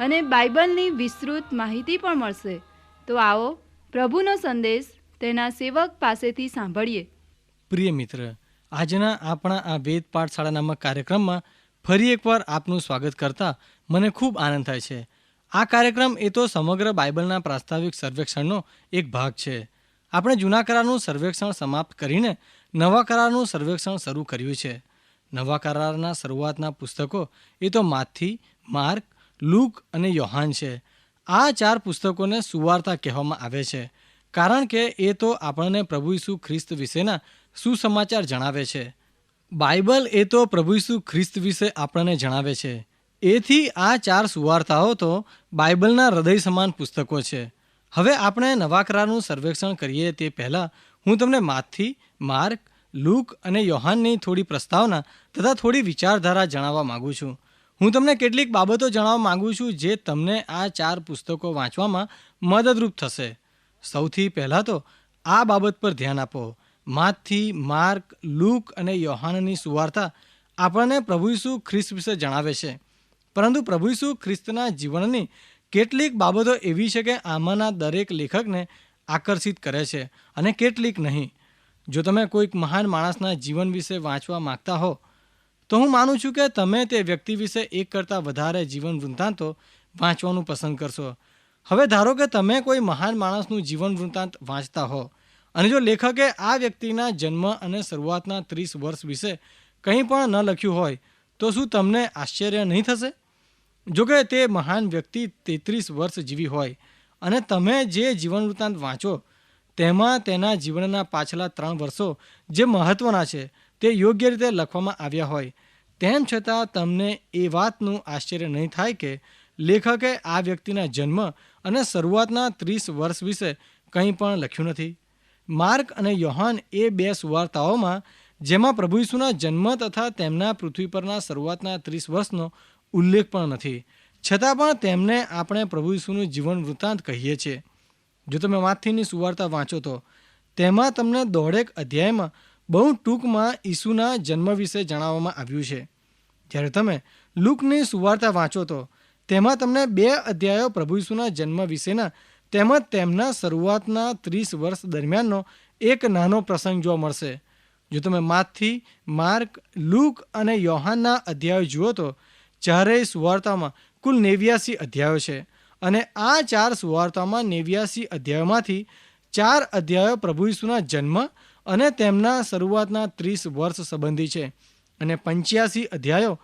અને બાઇબલની વિસ્તૃત માહિતી પણ મળશે. તો આવો પ્રભુનો સંદેશ તેના સેવક પાસેથી સાંભળીએ. પ્રિય મિત્ર, આજના આપણા આ વેદ પાઠશાળા નામક કાર્યક્રમમાં ફરી એકવાર આપનું સ્વાગત કરતા મને ખૂબ આનંદ થાય છે. આ કાર્યક્રમ એ તો સમગ્ર બાઇબલના પ્રાસ્તાવિક સર્વેક્ષણનો એક ભાગ છે. આપણે જૂના કરારનું સર્વેક્ષણ સમાપ્ત કરીને નવા કરારનું સર્વેક્ષણ શરૂ કર્યું છે. નવા કરારના શરૂઆતના પુસ્તકો એ તો માથી, માર્ક લૂક અને યોહાન છે. આ ચાર પુસ્તકોને સુવાર્તા કહેવામાં આવે છે. કારણ કે એ તો આપણને પ્રભુ ઈસુ ખ્રિસ્ત વિશેના સુસમાચાર જણાવે છે. બાઇબલ એ તો પ્રભુ ઈસુ ખ્રિસ્ત વિશે આપણને જણાવે છે. એથી આ ચાર સુવાર્તાઓ તો બાઇબલના હૃદય સમાન પુસ્તકો છે. હવે આપણે નવાકરારનું સર્વેક્ષણ કરીએ તે પહેલાં હું તમને માથી, માર્ક, લૂક અને યોહાનની થોડી પ્રસ્તાવના તથા થોડી વિચારધારા જણાવવા માગું છું. હું તમને કેટલીક બાબતો જણાવવા માંગુ છું જે તમને આ ચાર પુસ્તકો વાંચવામાં મદદરૂપ થશે. સૌથી પહેલાં તો આ બાબત પર ધ્યાન આપો. માથી માર્ક, લૂક અને યોહાનની સુવાર્તા આપણને પ્રભુ ઈસુ ખ્રિસ્ત વિશે જણાવે છે. પરંતુ પ્રભુ ઈસુ ખ્રિસ્તના જીવનની કેટલીક બાબતો એવી છે કે આમાંના દરેક લેખકને આકર્ષિત કરે છે અને કેટલીક નહીં. જો તમે કોઈક મહાન માણસના જીવન વિશે વાંચવા માગતા હો તો હું માનું છું કે તમે તે વ્યક્તિ વિશે એક કરતાં વધારે જીવન વૃત્તાંતો વાંચવાનું પસંદ કરશો. હવે ધારો કે તમે કોઈ મહાન માણસનું જીવન વૃત્તાંત વાંચતા હો અને જો લેખકે આ વ્યક્તિના જન્મ અને શરૂઆતના ત્રીસ વર્ષ વિશે કંઈ પણ ન લખ્યું હોય, તો શું તમને આશ્ચર્ય નહીં થશે? જોકે તે મહાન વ્યક્તિ તેત્રીસ વર્ષ જીવી હોય અને તમે જે જીવન વૃત્તાંત વાંચો, તેમાં તેના જીવનના પાછલા ત્રણ વર્ષો જે મહત્ત્વના છે તે યોગ્ય રીતે લખવામાં આવ્યા હોય. તેમ છતાં તમને એ વાતનું આશ્ચર્ય નહીં થાય કે લેખકે આ વ્યક્તિના જન્મ અને શરૂઆતના ત્રીસ વર્ષ વિશે કંઈ પણ લખ્યું નથી. માર્ક અને યોહાન એ બે સુવાર્તાઓમાં, જેમાં પ્રભુ ઈસુના જન્મ તથા તેમના પૃથ્વી પરના શરૂઆતના ત્રીસ વર્ષનો ઉલ્લેખ પણ નથી. છતાં પણ તેમને આપણે પ્રભુ ઈસુનું જીવન વૃત્તાંત કહીએ છીએ. જો તમે માથીની સુવાર્તા વાંચો તો, તેમાં તમને દોઢેક અધ્યાયમાં બહુ ટૂંકમાં ઈસુના જન્મ વિશે જણાવવામાં આવ્યું છે. જ્યારે તમે લુકની સુવાર્તા વાંચો તો તેમાં તમને બે અધ્યાયો પ્રભુ ઈસુના જન્મ વિશેના તેમજ તેમના શરૂઆતના ત્રીસ વર્ષ દરમિયાનનો એક નાનો પ્રસંગ જોવા મળશે. જો તમે માથી, માર્ક, લુક અને યોહાનના અધ્યાયો જુઓ તો ચારેય સુવાર્તામાં કુલ નેવ્યાસી અધ્યાયો છે અને આ ચાર સુવાર્તામાં નેવ્યાસી અધ્યાયોમાંથી ચાર અધ્યાયો પ્રભુ ઈસુના જન્મ અને તેમના શરૂઆતના ત્રીસ વર્ષ સંબંધી છે. અને પંચ્યાસી અધ્યાયો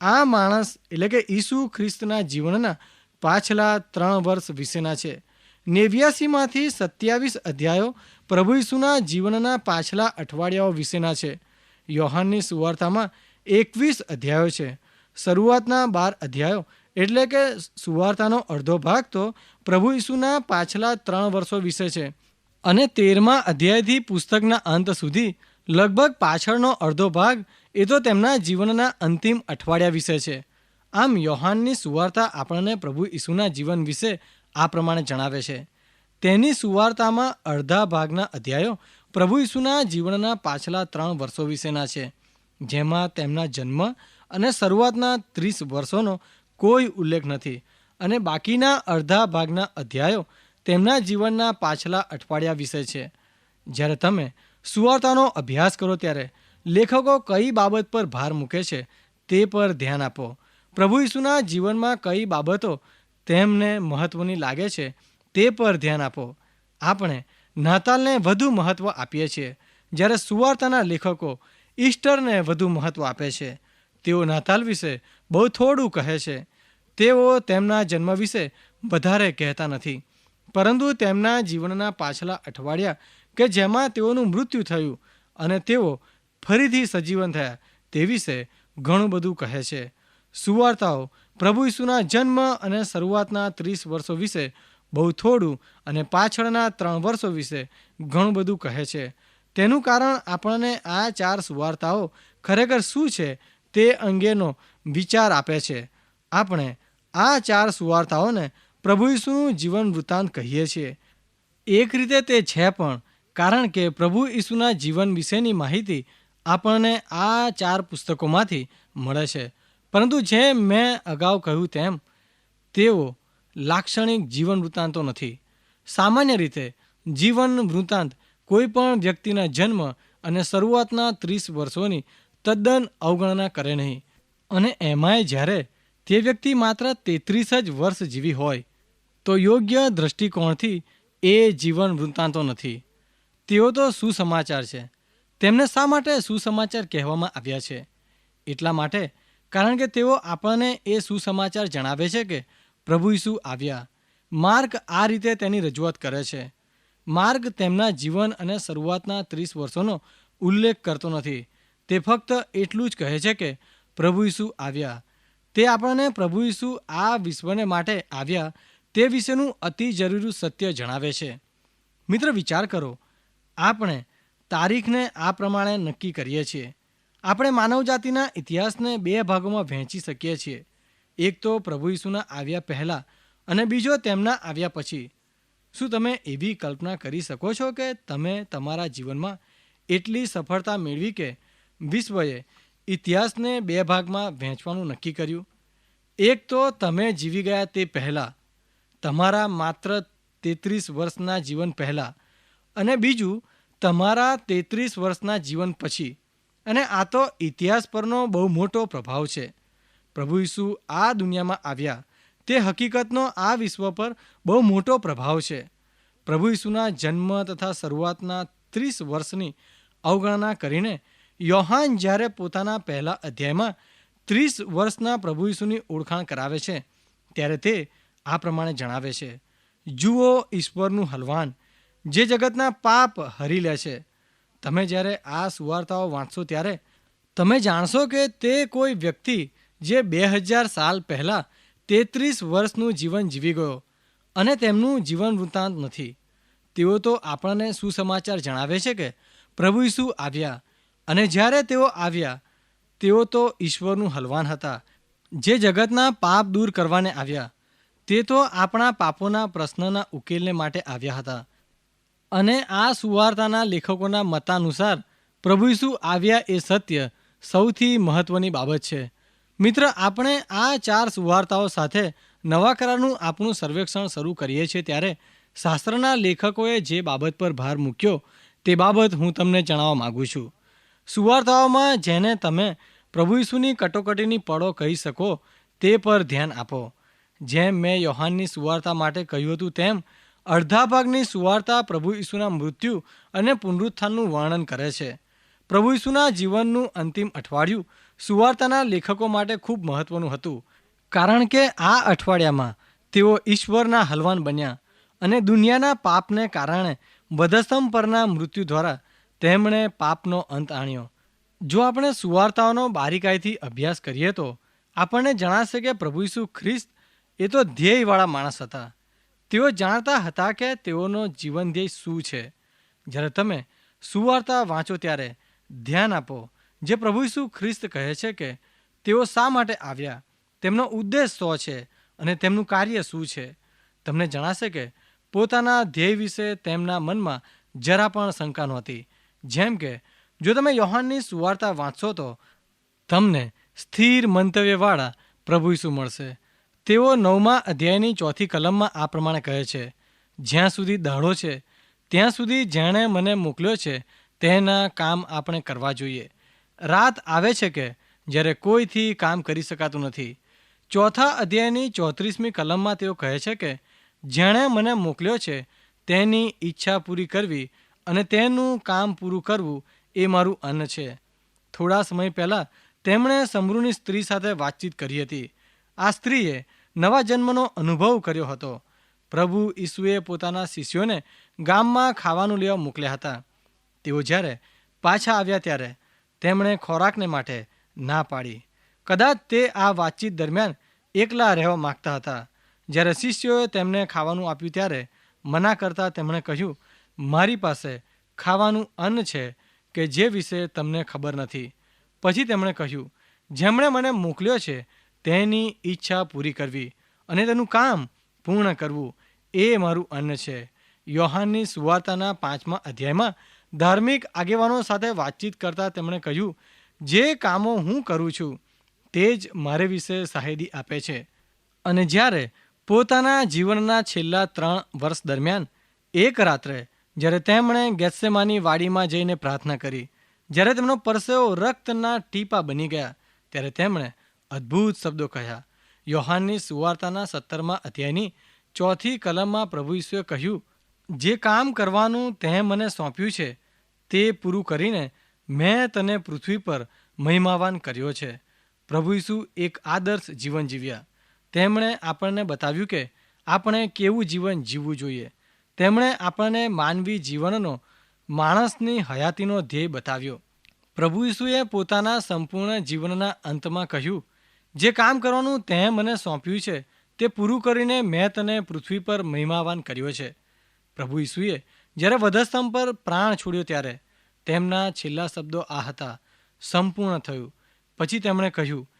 આ માણસ એટલે કે ઈસુ ખ્રિસ્તના જીવનના પાછલા ત્રણ વર્ષ વિશેના છે. નેવ્યાસીમાંથી સત્યાવીસ અધ્યાયો પ્રભુ ઈસુના જીવનના પાછલા અઠવાડિયાઓ વિશેના છે. યોહાનની સુવાર્તામાં એકવીસ અધ્યાયો છે. શરૂઆતના બાર અધ્યાયો એટલે કે સુવાર્તાનો અડધો ભાગ તો પ્રભુ ઈસુના પાછલા ત્રણ વર્ષો વિશે છે. અને તેરમા અધ્યાયથી પુસ્તકના અંત સુધી લગભગ પાછળનો અડધો ભાગ એ તો તેમના જીવનના અંતિમ અઠવાડિયા વિશે છે. આમ યોહાનની સુવાર્તા આપણને પ્રભુ ઈસુના જીવન વિશે આ પ્રમાણે જણાવે છે. તેની સુવાર્તામાં અડધા ભાગના અધ્યાયો પ્રભુ ઈસુના જીવનના પાછલા ત્રણ વર્ષો વિશેના છે, જેમાં તેમના જન્મ અને શરૂઆતના ત્રીસ વર્ષોનો કોઈ ઉલ્લેખ નથી. અને બાકીના અડધા ભાગના અધ્યાયો તેમના જીવનના પાછલા અઠવાડિયા વિશે છે. જ્યારે તમે સુવાર્તાનો અભ્યાસ કરો ત્યારે લેખકો કઈ બાબત પર ભાર મૂકે છે તે પર ધ્યાન આપો. પ્રભુ ઈસુના જીવનમાં કઈ બાબતો તેમને મહત્ત્વની લાગે છે તે પર ધ્યાન આપો. આપણે નાતાલને વધુ મહત્ત્વ આપીએ છીએ. જ્યારે સુવાર્તાના લેખકો ઈસ્ટરને વધુ મહત્ત્વ આપે છે, તેઓ નાતાલ વિશે બહુ થોડું કહે છે. તેઓ તેમના જન્મ વિશે વધારે કહેતા નથી. પરંતુ તેમના જીવનના પાછલા અઠવાડિયા કે જેમાં તેઓનું મૃત્યુ થયું અને તેઓ ફરીથી સજીવન થયા, તે વિશે ઘણું બધું કહે છે. સુવાર્તાઓ પ્રભુ ઈસુના જન્મ અને શરૂઆતના ત્રીસ વર્ષો વિશે, બહુ થોડું અને પાછળના ત્રણ વર્ષો વિશે ઘણું બધું કહે છે. તેનું કારણ આપણને આ ચાર સુવાર્તાઓ ખરેખર શું છે તે અંગેનો વિચાર આપે છે. આપણે આ ચાર સુવાર્તાઓને પ્રભુ ઈસુનું જીવન વૃત્તાંત કહીએ છીએ. એક રીતે તે છે પણ, કારણ કે પ્રભુ ઈસુના જીવન વિશેની માહિતી આપણને આ ચાર પુસ્તકોમાંથી મળે છે. પરંતુ જેમ મેં અગાઉ કહ્યું તેમ, તેઓ લાક્ષણિક જીવન વૃત્તાંતો નથી. સામાન્ય રીતે, જીવન વૃત્તાંત કોઈ પણ વ્યક્તિના જન્મ અને શરૂઆતના ત્રીસ વર્ષોની તદ્દન અવગણના કરે નહીં. અને એમાંય જ્યારે તે વ્યક્તિ માત્ર તેત્રીસ જ વર્ષ જીવી હોય તો યોગ્ય દૃષ્ટિકોણથી એ જીવન વૃત્તાંતો નથી. તેઓ તો સુસમાચાર છે. તેમને શા માટે સુસમાચાર કહેવામાં આવ્યા છે? એટલા માટે કારણ કે તેઓ આપણને એ સુસમાચાર જણાવે છે કે પ્રભુ ઈસુ આવ્યા. માર્ક આ રીતે તેની રજૂઆત કરે છે. માર્ગ તેમના જીવન અને શરૂઆતના ત્રીસ વર્ષોનો ઉલ્લેખ કરતો નથી. તે ફક્ત એટલું જ કહે છે કે પ્રભુ ઈસુ આવ્યા. તે આપણને પ્રભુ ઈસુ આ વિશ્વને માટે આવ્યા તે વિશેનું અતિ જરૂરી સત્ય જણાવે છે. મિત્ર, વિચાર કરો. આપણે તારીખને આ પ્રમાણે નક્કી કરીએ છીએ. આપણે માનવજાતિના ઇતિહાસને બે ભાગોમાં વહેંચી શકીએ છીએ. એક તો પ્રભુ ઈસુના આવ્યા પહેલાં અને બીજો તેમના આવ્યા પછી. શું તમે એવી કલ્પના કરી શકો છો કે તમે તમારા જીવનમાં એટલી સફળતા મેળવી કે વિશ્વએ ઇતિહાસને બે ભાગમાં વહેંચવાનું નક્કી કર્યું? એક તો તમે જીવી ગયા તે પહેલાં તમારા માત્ર તેત્રીસ વર્ષના જીવન પહેલાં અને બીજું, તમારા તેત્રીસ વર્ષના જીવન પછી. અને આ તો ઇતિહાસ પરનો બહુ મોટો પ્રભાવ છે. પ્રભુ ઈસુ આ દુનિયામાં આવ્યા, તે હકીકતનો આ વિશ્વ પર બહુ મોટો પ્રભાવ છે. પ્રભુ ઈસુના જન્મ તથા શરૂઆતના ત્રીસ વર્ષની અવગણના કરીને યોહાન જ્યારે પોતાના પહેલા અધ્યાયમાં ત્રીસ વર્ષના પ્રભુ ઈસુની ઓળખાણ કરાવે છે, ત્યારે તે આ પ્રમાણે જણાવે છે, જુઓ ઈશ્વરનું હલવાન, જે જગતના પાપ હરી લે છે. તમે જ્યારે આ સુવાર્તાઓ વાંચશો ત્યારે તમે જાણશો કે તે કોઈ વ્યક્તિ જે બે હજાર સાલ પહેલાં તેત્રીસ વર્ષનું જીવન જીવી ગયો અને તેમનું જીવન વૃત્તાંત નથી. તેઓ તો આપણને સુસમાચાર જણાવે છે કે પ્રભુ ઈસુ આવ્યા અને જ્યારે તેઓ આવ્યા, તેઓ તો ઈશ્વરનું હલવાન હતા, જે જગતના પાપ દૂર કરવાને આવ્યા. તે તો આપણા પાપોના પ્રશ્નના ઉકેલને માટે આવ્યા હતા. અને આ સુવાર્તાના લેખકોના મતાનુસાર પ્રભુ ઈસુ આવ્યા એ સત્ય સૌથી મહત્વની બાબત છે. મિત્ર, આપણે આ ચાર સુવાર્તાઓ સાથે નવા કરારનું આપણું સર્વેક્ષણ શરૂ કરીએ છીએ ત્યારે શાસ્ત્રના લેખકોએ જે બાબત પર ભાર મૂક્યો તે બાબત હું તમને જણાવવા માગું છું. સુવાર્તાઓમાં જેને તમે પ્રભુ ઈસુની કટોકટીની પળો કહી શકો તે પર ધ્યાન આપો. જેમ મેં યોહાનની સુવાર્તા માટે કહ્યું હતું, તેમ અડધા ભાગની સુવાર્તા પ્રભુ ઈસુના મૃત્યુ અને પુનરુત્થાનનું વર્ણન કરે છે. પ્રભુ ઈસુના જીવનનું અંતિમ અઠવાડિયું સુવાર્તાના લેખકો માટે ખૂબ મહત્વનું હતું, કારણ કે આ અઠવાડિયામાં તેઓ ઈશ્વરના હલવાન બન્યા અને દુનિયાના પાપને કારણે વધસ્તંભ પરના મૃત્યુ દ્વારા તેમણે પાપનો અંત આણ્યો. જો આપણે સુવાર્તાઓનો બારીકાઈથી અભ્યાસ કરીએ તો આપણને જણાશે કે પ્રભુ ઈસુ ખ્રિસ્ત એ તો ધ્યેયવાળા માણસ હતા. તેઓ જાણતા હતા કે તેઓનો જીવન ધ્યેય શું છે. જ્યારે તમે સુવાર્તા વાંચો ત્યારે ધ્યાન આપો. જે પ્રભુ ઈસુ ખ્રિસ્ત કહે છે કે તેઓ શા માટે આવ્યા? તેમનો ઉદ્દેશ શું છે અને તેમનું કાર્ય શું છે? તમને જણાશે કે પોતાના ધ્યેય વિશે તેમના મનમાં જરા પણ શંકા નહોતી. જેમ કે, જો તમે યોહાનની સુવાર્તા વાંચશો તો તમને સ્થિર મંતવ્યવાળા પ્રભુ ઈસુ મળશે. તેઓ નવમા અધ્યાયની ચોથી કલમમાં આ પ્રમાણે કહે છે, જ્યાં સુધી દાડો છે, ત્યાં સુધી જેણે મને મોકલ્યો છે, તેના કામ આપણે કરવા જોઈએ. રાત આવે છે કે, જ્યારે કોઈથી કામ કરી શકાતું નથી. ચોથા અધ્યાયની ચોત્રીસમી કલમમાં તેઓ કહે છે કે, જેણે મને મોકલ્યો છે, તેની ઈચ્છા પૂરી કરવી અને તેનું કામ પૂરું કરવું એ મારું અન્ન છે. થોડા સમય પહેલાં તેમણે સમૃની સ્ત્રી સાથે વાતચીત કરી હતી. આ સ્ત્રીએ નવા જન્મનો અનુભવ કર્યો હતો. પ્રભુ ઈસુએ પોતાના શિષ્યોને ગામમાં ખાવાનું લેવા મોકલ્યા હતા. તેઓ જ્યારે પાછા આવ્યા ત્યારે તેમણે ખોરાકને માટે ના પાડી. કદાચ તે આ વાતચીત દરમિયાન એકલા રહેવા માગતા હતા. જ્યારે શિષ્યોએ તેમને ખાવાનું આપ્યું ત્યારે મના કરતાં તેમણે કહ્યું, મારી પાસે ખાવાનું અન્ન છે કે જે વિશે તમને ખબર નથી. પછી તેમણે કહ્યું, જેમણે મને મોકલ્યો છે તેની ઈચ્છા પૂરી કરવી અને તેનું કામ પૂર્ણ કરવું એ મારું અન્ન છે. યોહાનની સુવાર્તાના પાંચમા અધ્યાયમાં ધાર્મિક આગેવાનો સાથે વાતચીત કરતાં તેમણે કહ્યું, જે કામો હું કરું છું, તે જ મારે વિશે સાહેદી આપે છે. અને જ્યારે પોતાના જીવનના છેલ્લા ત્રણ વર્ષ દરમિયાન એક રાત્રે જ્યારે તેમણે ગેસેમાની વાડીમાં જઈને પ્રાર્થના કરી, જ્યારે તેમનો પરસેવો રક્તના ટીપા બની ગયા, ત્યારે તેમણે અદ્ભુત શબ્દો કહ્યા. યોહાનની સુવાર્તાના સત્તરમાં અધ્યાયની ચોથી કલમમાં પ્રભુ ઈસુએ કહ્યું, જે કામ કરવાનું તે મને સોંપ્યું છે, તે પૂરું કરીને મેં તને પૃથ્વી પર મહિમાવાન કર્યો છે. પ્રભુ ઈસુ એક આદર્શ જીવન જીવ્યા. તેમણે આપણને બતાવ્યું કે આપણે કેવું જીવન જીવવું જોઈએ. તેમણે આપણને માનવી જીવનનો, માણસની હયાતીનો ધ્યેય બતાવ્યો. પ્રભુ ઈસુએ પોતાના સંપૂર્ણ જીવનના અંતમાં કહ્યું જે કામ કરવાનું તે મને સોંપ્યું છે, તે પૂરું કરીને મેં તને પૃથ્વી પર મહિમાવાન કર્યો છે. પ્રભુ ઈસુએ જ્યારે વધસ્તંભ પર પ્રાણ છોડ્યો ત્યારે તેમના છેલ્લા શબ્દો આ હતા. સંપૂર્ણ થયું. પછી તેમણે કહ્યું,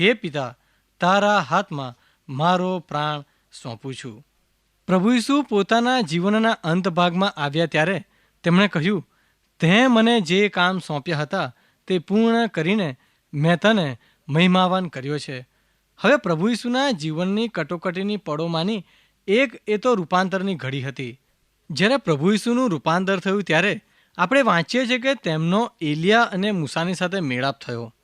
હે પિતા, તારા હાથમાં મારો પ્રાણ સોંપું છું. પ્રભુ ઈસુ પોતાના જીવનના અંત ભાગમાં આવ્યા ત્યારે તેમણે કહ્યું તે મને જે કામ સોંપ્યા હતા તે પૂર્ણ કરીને મેં તને મહિમાવાન કર્યો છે. હવે પ્રભુ ઈસુના જીવનની કટોકટીની પળોમાંની એક એ તો રૂપાંતરની ઘડી હતી. જ્યારે પ્રભુ ઈસુનું રૂપાંતર થયું ત્યારે આપણે વાંચીએ છીએ કે તેમનો એલિયા અને મૂસાની સાથે મેળાપ થયો.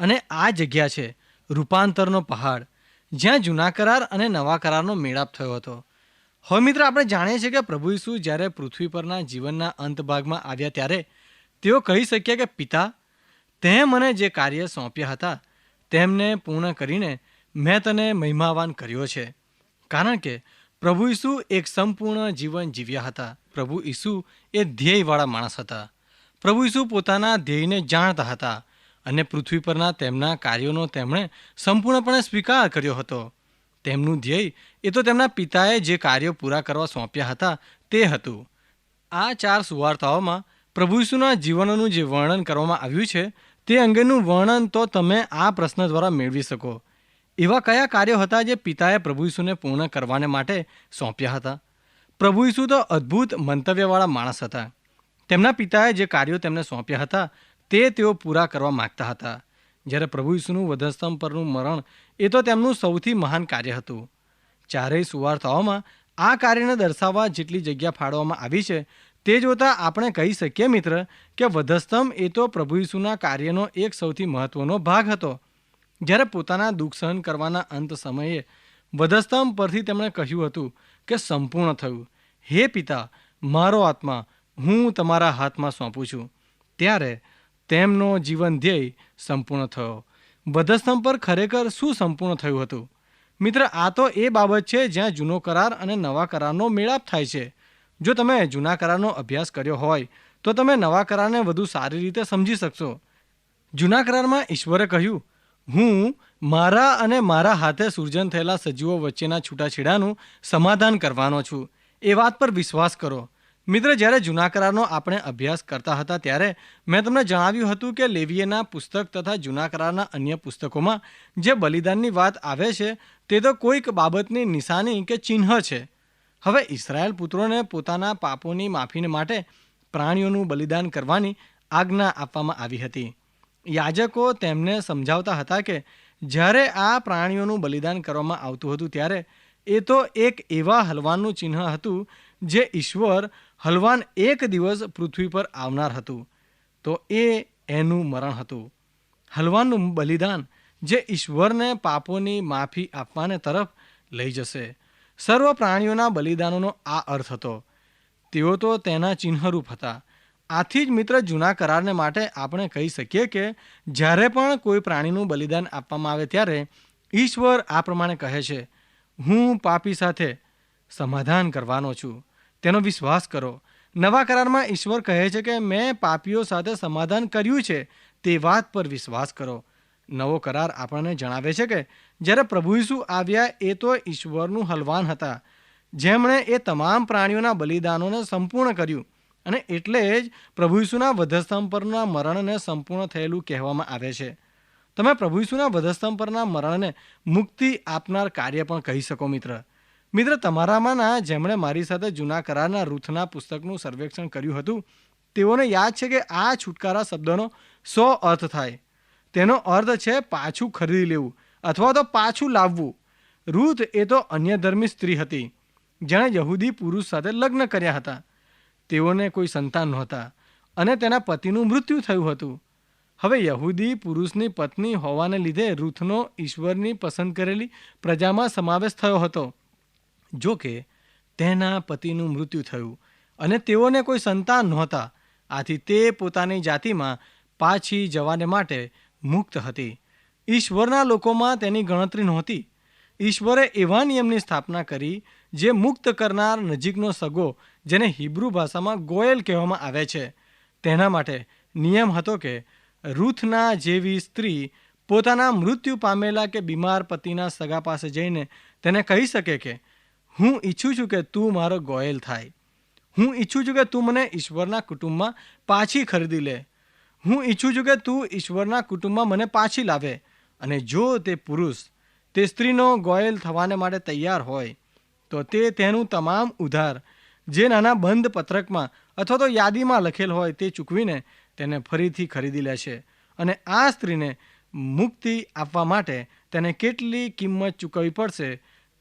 અને આ જગ્યા છે રૂપાંતરનો પહાડ, જ્યાં જૂના કરાર અને નવા કરારનો મેળાપ થયો હતો. હવે મિત્ર, આપણે જાણીએ છીએ કે પ્રભુ ઈસુ જ્યારે પૃથ્વી પરના જીવનના અંત ભાગમાં આવ્યા ત્યારે તેઓ કહી શક્યા કે, પિતા તે મને જે કાર્ય સોંપ્યા હતા તેમને પૂર્ણ કરીને મેં તને મહિમાવાન કર્યો છે. કારણ કે પ્રભુ ઈસુ એક સંપૂર્ણ જીવન જીવ્યા હતા. પ્રભુ ઈસુ એ ધ્યેયવાળા માણસ હતા. પ્રભુ ઈસુ પોતાના ધ્યેયને જાણતા હતા અને પૃથ્વી પરના તેમના કાર્યોનો તેમણે સંપૂર્ણપણે સ્વીકાર કર્યો હતો. તેમનું ધ્યેય એ તો તેમના પિતાએ જે કાર્યો પૂરા કરવા સોંપ્યા હતા તે હતું. આ ચાર સુવાર્તાઓમાં પ્રભુ ઈસુના જીવનનું જે વર્ણન કરવામાં આવ્યું છે તે અંગેનું વર્ણન તો તમે આ પ્રશ્ન દ્વારા મેળવી શકો. એવા કયા કાર્યો હતા જે પિતાએ પ્રભુ ઈસુને પૂર્ણ કરવાને માટે સોંપ્યા હતા? પ્રભુ ઈસુ તો અદ્ભુત મંતવ્યવાળા માણસ હતા. તેમના પિતાએ જે કાર્યો તેમને સોંપ્યા હતા, તે તેઓ પૂરા કરવા માગતા હતા. જ્યારે પ્રભુ ઈસુનું વધસ્તંભ પરનું મરણ, એ તો તેમનું સૌથી મહાન કાર્ય હતું. ચારેય સુવાર્તાઓમાં આ કાર્યને દર્શાવવા જેટલી જગ્યા ફાળવવામાં આવી છે તે જોતાં આપણે કહી શકીએ, મિત્ર, કે વધસ્તંભ એ તો પ્રભુ ઈસુના કાર્યનો એક સૌથી મહત્વનો ભાગ હતો. જ્યારે પોતાના દુઃખ સહન કરવાના અંત સમયે વધસ્તંભ પરથી તેમણે કહ્યું હતું કે સંપૂર્ણ થયું. હે પિતા, મારો આત્મા, હું તમારા હાથમાં સોંપું છું. ત્યારે તેમનો જીવન ધ્યેય સંપૂર્ણ થયો. વધસ્તંભ પર ખરેખર શું સંપૂર્ણ થયું હતું? મિત્ર, આ તો એ બાબત છે જ્યાં જૂનો કરાર અને નવા કરારનો મેળાપ થાય છે. જો તમે જૂના કરારનો અભ્યાસ કર્યો હોય, તો તમે નવા કરારને વધુ સારી રીતે સમજી શકશો. જૂના કરારમાં ઈશ્વરે કહ્યું, હું મારા અને મારા હાથે સૃજન થયેલા સજીવો વચ્ચેના છૂટાછેડાનું સમાધાન કરવાનો છું. એ વાત પર વિશ્વાસ કરો. મિત્ર, જ્યારે જૂના કરારનો આપણે અભ્યાસ કરતા હતા, ત્યારે મેં તમને જણાવ્યું હતું કે લેવીએના પુસ્તક તથા જૂના કરારના અન્ય પુસ્તકોમાં જે બલિદાનની વાત આવે છે, તે તો કોઈક બાબતની નિશાની કે ચિહ્ન છે. હવે ઇસરાયેલ પુત્રોને પોતાના પાપોની માફીને માટે પ્રાણીઓનું બલિદાન કરવાની આજ્ઞા આપવામાં આવી હતી. યાજકો તેમને સમજાવતા હતા કે જ્યારે આ પ્રાણીઓનું બલિદાન કરવામાં આવતું હતું ત્યારે એ તો એક એવા હલવાનનું ચિહ્ન હતું જે ઈશ્વર હલવાન એક દિવસ પૃથ્વી પર આવનાર હતું. તો એ એનું મરણ હતું. હલવાનનું બલિદાન જે ઈશ્વરને પાપોની માફી આપવાને તરફ લઈ જશે. સર્વ પ્રાણીઓના બલિદાનોનો આ અર્થ હતો. તેઓ તો તેના ચિહ્નરૂપ હતા. આથી જ મિત્ર જૂના કરારને માટે આપણે કહી શકીએ કે જ્યારે પણ કોઈ પ્રાણીનું બલિદાન આપવામાં આવે ત્યારે ઈશ્વર આ પ્રમાણે કહે છે, હું પાપી સાથે સમાધાન કરવાનો છું. તેનો વિશ્વાસ કરો. નવા કરારમાં ઈશ્વર કહે છે કે, મેં પાપીઓ સાથે સમાધાન કર્યું છે. તે વાત પર વિશ્વાસ કરો. નવો કરાર આપણને જણાવે છે કે, જ્યારે પ્રભુ ઈસુ આવ્યા એ તો ઈશ્વરનું હલવાન હતા. જેમણે એ તમામ પ્રાણીઓના બલિદાનોને સંપૂર્ણ કર્યું અને એટલે જ પ્રભુ ઈસુના વધસ્તંભ પરના મરણને સંપૂર્ણ થયેલું કહેવામાં આવે છે. તમે પ્રભુ ઈસુના વધસ્તંભ પરના મરણને મુક્તિ આપનાર કાર્ય પણ કહી શકો, મિત્ર. મિત્ર, તમારામાંના જેમણે મારી સાથે જૂના કરારના રૂથના પુસ્તકનું સર્વેક્ષણ કર્યું હતું, તેઓને યાદ છે કે આ છુટકારા શબ્દનો સો અર્થ થાય. તેનો અર્થ છે પાછું ખરીદી લેવું અથવા તો પાછું લાવવું. રૂથ એ તો અન્ય ધર્મી સ્ત્રી હતી, જેણે યહૂદી પુરુષ સાથે લગ્ન કર્યા હતા. તેઓને કોઈ સંતાન નહોતા અને તેના પતિનું મૃત્યુ થયું હતું. હવે યહૂદી પુરુષની પત્ની હોવાને લીધે રૂથનો ઈશ્વરની પસંદ કરેલી પ્રજામાં સમાવેશ થયો હતો. જો કે, તેના પતિનું મૃત્યુ થયું અને તેઓને કોઈ સંતાન નહોતા. આથી તે પોતાની જાતિમાં પાછી જવાને માટે મુક્ત હતી. ઈશ્વરના લોકોમાં તેની ગણતરી નહોતી. ઈશ્વરે એવા નિયમની સ્થાપના કરી, જે મુક્ત કરનાર નજીકનો સગો, જેને હિબ્રુ ભાષામાં ગોયલ કહેવામાં આવે છે. તેના માટે નિયમ હતો કે, રૂથના જેવી સ્ત્રી પોતાના મૃત્યુ પામેલા કે બીમાર પતિના સગા પાસે જઈને તેને કહી શકે કે, હું ઈચ્છું છું કે તું મારો ગોયલ થાય. હું ઈચ્છું છું કે તું મને ઈશ્વરના કુટુંબમાં પાછી ખરીદી લે. હું ઈચ્છું છું કે તું ઈશ્વરના કુટુંબમાં મને પાછી લાવે અને જો તે પુરુષ તે સ્ત્રીનો ગોયલ થવાને માટે તૈયાર હોય, તો તે તેનું તમામ ઉધાર જે નાના બંધ પત્રકમાં અથવા તો યાદીમાં લખેલ હોય તે ચૂકવીને તેને ફરીથી ખરીદી લેશે અને આ સ્ત્રીને મુક્તિ આપવા માટે તેને કેટલી કિંમત ચૂકવવી પડશે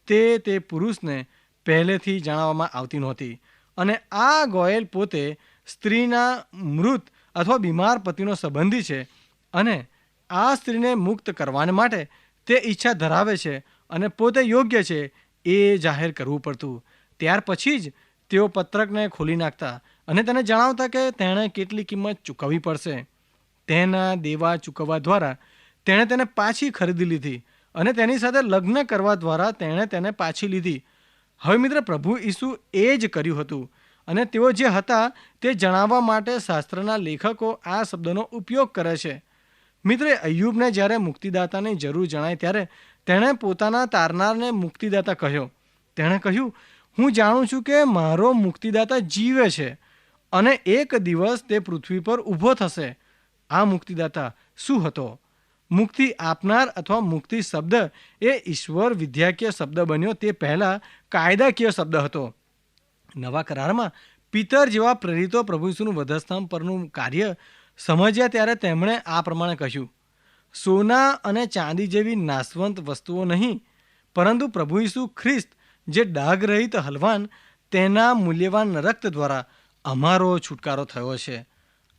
તે તે પુરુષને પહેલેથી જણાવવામાં આવતી નહોતી. અને આ ગોયલ પોતે સ્ત્રીના મૃત અથવા બીમાર પતિનો સંબંધી છે અને આ સ્ત્રીને મુક્ત કરવાને માટે તે ઈચ્છા ધરાવે છે અને પોતે યોગ્ય છે એ જાહેર કરવું પડતું. ત્યાર પછી જ તેઓ પત્રકને ખોલી નાખતા અને તેને જણાવતા કે તેણે કેટલી કિંમત ચૂકવવી પડશે. તેના દેવા ચૂકવવા દ્વારા તેણે તેને પાછી ખરીદી લીધી અને તેની સાથે લગ્ન કરવા દ્વારા તેણે તેને પાછી લીધી. હવે મિત્ર પ્રભુ ઈસુ એ જ કર્યું હતું. અને તેઓ જે હતા તે જણાવવા માટે શાસ્ત્રના લેખકો આ શબ્દનો ઉપયોગ કરે છે. મિત્રે અયુબને જ્યારે મુક્તિદાતાની જરૂર જણાય ત્યારે તેણે પોતાના તારનારને મુક્તિદાતા કહ્યો. તેણે કહ્યું, હું જાણું છું કે મારો મુક્તિદાતા જીવે છે અને એક દિવસ તે પૃથ્વી પર ઊભો થશે. આ મુક્તિદાતા શું હતો? મુક્તિ આપનાર અથવા મુક્તિ શબ્દ એ ઈશ્વર વિદ્યાકીય શબ્દ બન્યો તે પહેલાં કાયદાકીય શબ્દ હતો. નવા કરારમાં પિતર જેવા પ્રેરિતો પ્રભુ ઈસુનું વધસ્તંભ પરનું કાર્ય સમજ્યા ત્યારે તેમણે આ પ્રમાણે કહ્યું, સોના અને ચાંદી જેવી નાશવંત વસ્તુઓ નહીં, પરંતુ પ્રભુ ઈસુ ખ્રિસ્ત જે ડાઘ રહિત હલવાન તેના મૂલ્યવાન રક્ત દ્વારા અમારો છુટકારો થયો છે.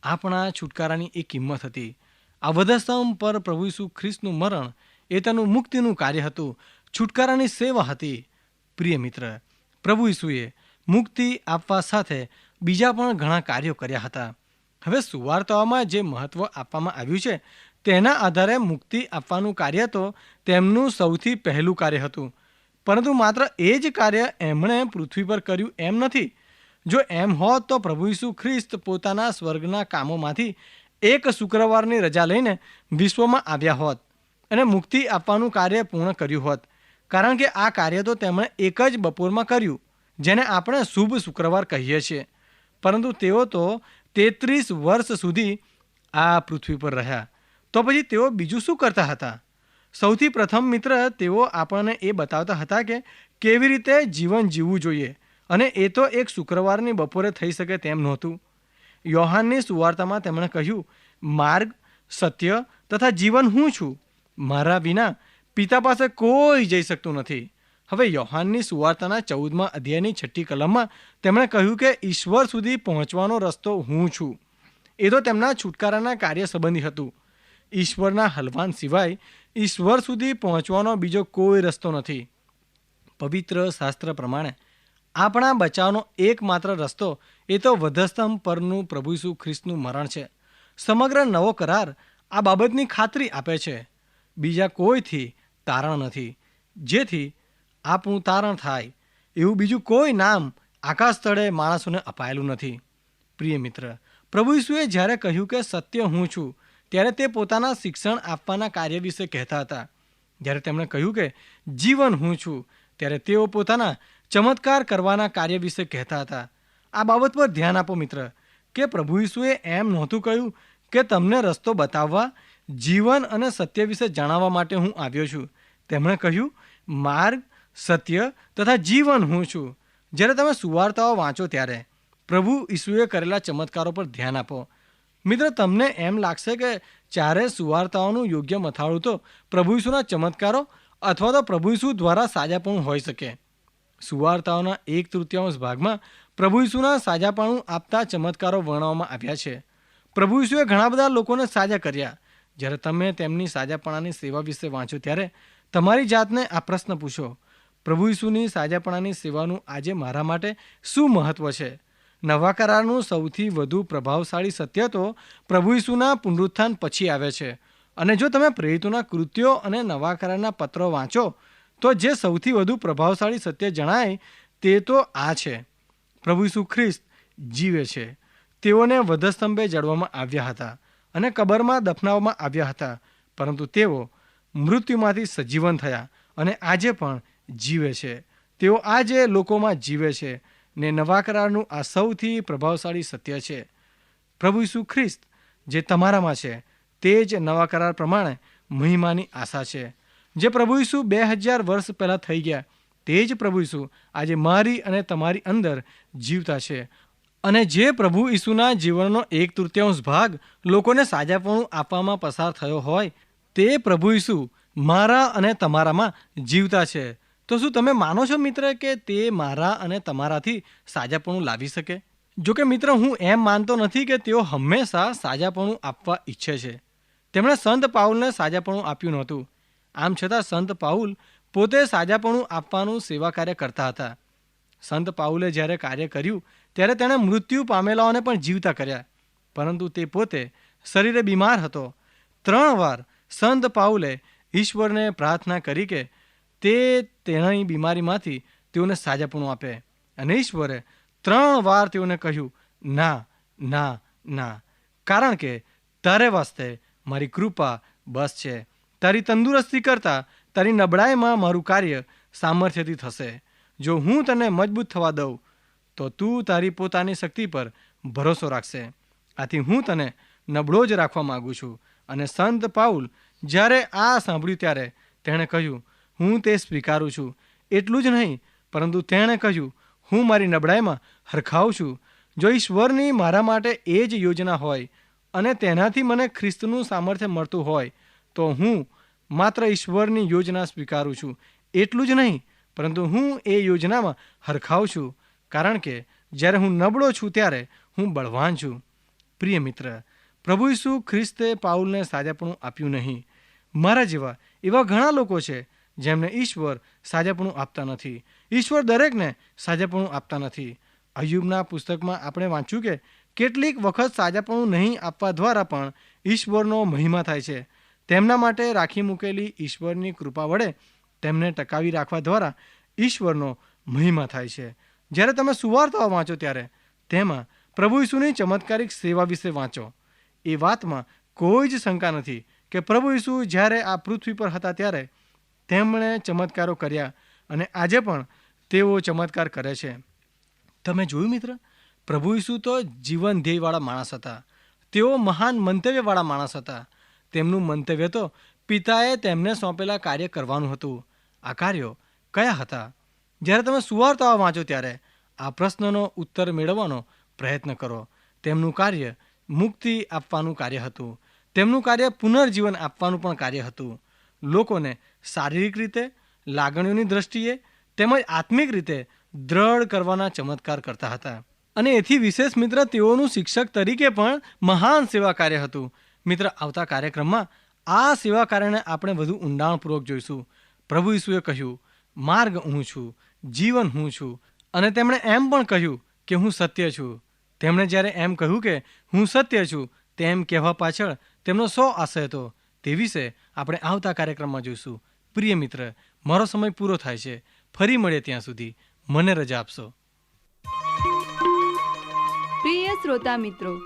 આપણા છુટકારાની એ કિંમત હતી. આ વધસ્તંભ પર પ્રભુ ઈસુ ખ્રિસ્તનું મરણ એ તેનું મુક્તિનું કાર્ય હતું. છુટકારાની સેવા હતી. પ્રિય મિત્ર, પ્રભુ ઈસુએ મુક્તિ આપવા સાથે બીજા પણ ઘણા કાર્યો કર્યા હતા. હવે સુવાર્તાઓમાં જે મહત્ત્વ આપવામાં આવ્યું છે, તેના આધારે મુક્તિ આપવાનું કાર્ય તો તેમનું સૌથી પહેલું કાર્ય હતું. પરંતુ માત્ર એ જ કાર્ય એમણે પૃથ્વી પર કર્યું એમ નથી. જો એમ હોત તો પ્રભુ ઈસુ ખ્રિસ્ત પોતાના સ્વર્ગના કામોમાંથી એક શુક્રવારની રજા લઈને વિશ્વમાં આવ્યા હોત અને મુક્તિ આપવાનું કાર્ય પૂર્ણ કર્યું હોત. કારણ કે આ કાર્ય તો તેમણે એક જ બપોરમાં કર્યું. જેને આપણે શુભ શુક્રવાર કહીએ છીએ. પરંતુ તેઓ તો તેત્રીસ વર્ષ સુધી આ પૃથ્વી પર રહ્યા. તો પછી તેઓ બીજું શું કરતા હતા? સૌથી પ્રથમ મિત્ર તેઓ આપણને એ બતાવતા હતા કે કેવી રીતે જીવન જીવવું જોઈએ. અને એ તો એક શુક્રવારની બપોરે થઈ શકે તેમ નહોતું. યોહાનની સુવાર્તામાં તેમણે કહ્યું, માર્ગ, સત્ય તથા જીવન હું છું. મારા વિના પિતા પાસે કોઈ જઈ શકતું નથી. હવે યોહાનની સુવાર્તાના ચૌદમાં અધ્યાયની છઠ્ઠી કલમમાં તેમણે કહ્યું કે ઈશ્વર સુધી પહોંચવાનો રસ્તો હું છું. એ તો તેમના છુટકારાના કાર્ય સંબંધી હતું. ઈશ્વરના હલવાન સિવાય ઈશ્વર સુધી પહોંચવાનો બીજો કોઈ રસ્તો નથી. પવિત્ર શાસ્ત્ર પ્રમાણે આપણા બચાવનો એકમાત્ર રસ્તો એ તો વધસ્તંભ પરનું પ્રભુ ઈસુ ખ્રિસ્તનું મરણ છે. સમગ્ર નવો કરાર આ બાબતની ખાતરી આપે છે. બીજા કોઈથી તારણ નથી. જેથી આપણું તારણ થાય, એવું બીજું કોઈ નામ આકાશ તળે માણસોને અપાયેલું નથી. પ્રિય મિત્ર, પ્રભુ ઈસુએ જ્યારે કહ્યું કે સત્ય હું છું, ત્યારે તે પોતાના શિક્ષણ આપવાના કાર્ય વિશે કહેતા હતા. જ્યારે તેમણે કહ્યું કે જીવન હું છું, ત્યારે તેઓ પોતાના ચમત્કાર કરવાના કાર્ય વિશે કહેતા હતા. આ બાબત પર ધ્યાન આપો મિત્ર, કે પ્રભુ ઈસુએ એમ નહોતું કહ્યું કે તમને રસ્તો બતાવવા, જીવન અને સત્ય વિશે જણાવવા માટે હું આવ્યો છું. તેમણે કહ્યું, માર્ગ સત્ય તથા જીવન હું છું. જ્યારે તમે સુવાર્તાઓ વાંચો ત્યારે પ્રભુ ઈસુએ કરેલા ચમત્કારો પર ધ્યાન આપો. મિત્ર, તમને એમ લાગશે કે ચારે સુવાર્તાઓનું યોગ્ય મથાળું તો પ્રભુ ઈસુના ચમત્કારો અથવા તો પ્રભુ ઈસુ દ્વારા સાજાપણું હોઈ શકે. સુવાર્તાઓના એક તૃતીયાંશ ભાગમાં પ્રભુ ઈસુના સાજાપણું આપતા ચમત્કારો વર્ણવવામાં આવ્યા છે. પ્રભુ ઈસુએ ઘણા બધા લોકોને સાજા કર્યા. જ્યારે તમે તેમની સાજાપણાની સેવા વિશે વાંચો ત્યારે તમારી જાતને આ પ્રશ્ન પૂછો. પ્રભુ ઈસુની સાજાપણાની સેવાનું આજે મારા માટે શું મહત્વ છે? નવા કરારનું સૌથી વધુ પ્રભાવશાળી સત્ય તો પ્રભુ ઈસુના પુનરુત્થાન પછી આવે છે. અને જો તમે પ્રેરિતોના કૃત્યો અને નવા કરારના પત્રો વાંચો, તો જે સૌથી વધુ પ્રભાવશાળી સત્ય જણાય તે તો આ છે. પ્રભુ ઈસુ ખ્રિસ્ત જીવે છે. તેઓને વધસ્તંભે જડવામાં આવ્યા હતા અને કબરમાં દફનાવવામાં આવ્યા હતા. પરંતુ તેઓ મૃત્યુમાંથી સજીવન થયા અને આજે પણ જીવે છે. તેઓ આજે લોકોમાં જીવે છે ને નવા કરારનું આ સૌથી પ્રભાવશાળી સત્ય છે. પ્રભુ ઈસુ ખ્રિસ્ત જે તમારામાં છે, તે જ નવા કરાર પ્રમાણે મહિમાની આશા છે. જે પ્રભુ ઈસુ બે હજાર વર્ષ પહેલાં થઈ ગયા, તે જ પ્રભુ ઈસુ આજે મારી અને તમારી અંદર જીવતા છે. અને જે પ્રભુ ઈસુના જીવનનો એક તૃતીયાંશ ભાગ લોકોને સાજાપણું આપવામાં પસાર થયો હોય, તે પ્રભુ ઈસુ મારા અને તમારામાં જીવતા છે. તો શું તમે માનો છો મિત્ર કે તે મારા અને તમારાથી સાજાપણું લાવી શકે? જોકે મિત્ર, હું એમ માનતો નથી કે તેઓ હંમેશા સાજાપણું આપવા ઈચ્છે છે. તેમણે સંત પાઉલને સાજાપણું આપ્યું નહોતું. આમ છતાં સંત પાઉલ પોતે સાજાપણું આપવાનું સેવા કાર્ય કરતા હતા. સંત પાઉલે જ્યારે કાર્ય કર્યું, ત્યારે તેણે મૃત્યુ પામેલાઓને પણ જીવતા કર્યા. પરંતુ તે પોતે શરીરે બીમાર હતો. ત્રણ વાર સંત પાઉલે ઈશ્વરને પ્રાર્થના કરી કે તે તેની બીમારીમાંથી તેઓને સાજાપણું આપે. અને ઈશ્વરે ત્રણ વાર તેઓને કહ્યું, ના ના ના. કારણ કે તારે વાસ્તે મારી કૃપા બસ છે. તારી તંદુરસ્તી કરતાં તારી નબળાઈમાં મારું કાર્ય સામર્થ્યથી થશે. જો હું તને મજબૂત થવા દઉં, તો તું તારી પોતાની શક્તિ પર ભરોસો રાખશે. આથી હું તને નબળો જ રાખવા માગું છું. અને સંત પાઉલ જ્યારે આ સાંભળ્યું ત્યારે તેણે કહ્યું હું તે સ્વીકારું છું. એટલું જ નહીં, પરંતુ તેણે કહ્યું, હું મારી નબળાઈમાં હરખાઉં છું. જો ઈશ્વરની મારા માટે એ જ યોજના હોય અને તેનાથી મને ખ્રિસ્તનું સામર્થ્ય મળતું હોય, તો હું માત્ર ઈશ્વરની યોજના સ્વીકારું છું. એટલું જ નહીં, પરંતુ હું એ યોજનામાં હરખાઉં છું, કારણ કે જ્યારે હું નબળો છું ત્યારે હું બળવાન છું. પ્રિય મિત્ર, પ્રભુ ઈસુ ખ્રિસ્તે પાઉલને સાજાપણું આપ્યું નહીં. મારા જેવા એવા ઘણા લોકો છે જેમને ઈશ્વર સાજાપણું આપતા નથી. ઈશ્વર દરેકને સાજાપણું આપતા નથી. અયુબના પુસ્તકમાં આપણે વાંચ્યું કે કેટલીક વખત સાજાપણું નહીં આપવા દ્વારા પણ ઈશ્વરનો મહિમા થાય છે. તેમના માટે રાખી મૂકેલી ઈશ્વરની કૃપા વડે તેમને ટકાવી રાખવા દ્વારા ઈશ્વરનો મહિમા થાય છે. જ્યારે તમે સુવાર્તાઓ વાંચો ત્યારે તેમાં પ્રભુ ઈસુની ચમત્કારિક સેવા વિશે વાંચો. એ વાતમાં કોઈ જ શંકા નથી કે પ્રભુ ઈસુ જ્યારે આ પૃથ્વી પર હતા ત્યારે તેમણે ચમત્કારો કર્યા અને આજે પણ તેઓ ચમત્કાર કરે છે. તમે જોયું મિત્ર? પ્રભુ ઈસુ તો જીવન ધ્યેયવાળા માણસ હતા. તેઓ મહાન મંતવ્યવાળા માણસ હતા. તેમનું મંતવ્ય તો પિતાએ તેમને સોંપેલા કાર્ય કરવાનું હતું. આ કાર્યો કયા હતા? જ્યારે તમે સુવાર્તાઓ વાંચો ત્યારે આ પ્રશ્નનો ઉત્તર મેળવવાનો પ્રયત્ન કરો. તેમનું કાર્ય મુક્તિ આપવાનું કાર્ય હતું. તેમનું કાર્ય પુનર્જીવન આપવાનું પણ કાર્ય હતું. લોકોને શારીરિક રીતે, લાગણીઓની દ્રષ્ટિએ તેમજ આત્મિક રીતે દ્રઢ કરવાના ચમત્કાર કરતા હતા. અને એથી વિશેષ મિત્ર તેઓનું શિક્ષક તરીકે પણ મહાન સેવા કાર્ય હતું. મિત્ર, આવતા કાર્યક્રમમાં આ સેવા કાર્યને આપણે વધુ ઊંડાણપૂર્વક જોઈશું. પ્રભુ ઈસુએ કહ્યું, માર્ગ હું છું, જીવન હું છું. અને તેમણે એમ પણ કહ્યું કે, હું સત્ય છું. તેમણે જ્યારે એમ કહ્યું કે, હું સત્ય છું, તેમ કહેવા પાછળ તેમનો સો આશય હતો. તે વિશે આપણે આવતા કાર્યક્રમમાં જોઈશું. પ્રિય મિત્ર, મારો સમય પૂરો થાય છે. ફરી મળે ત્યાં સુધી. મને રજા આપશો. પ્રિય શ્રોતા મિત્રો,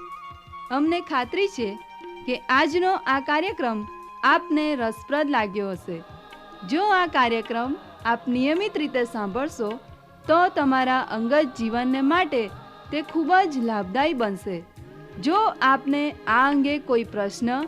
અમને ખાતરી છે કે આજનો આ કાર્યક્રમ આપને રસપ્રદ લાગ્યો હશે. જો આ કાર્યક્રમ આપ નિયમિત રીતે સાંભળશો, તો તમારા અંગત જીવનને માટે તે ખૂબ જ લાભદાયી બનશે. જો આપને આ અંગે કોઈ પ્રશ્ન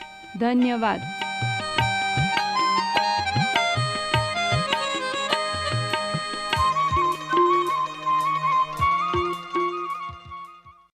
ધન્યવાદ.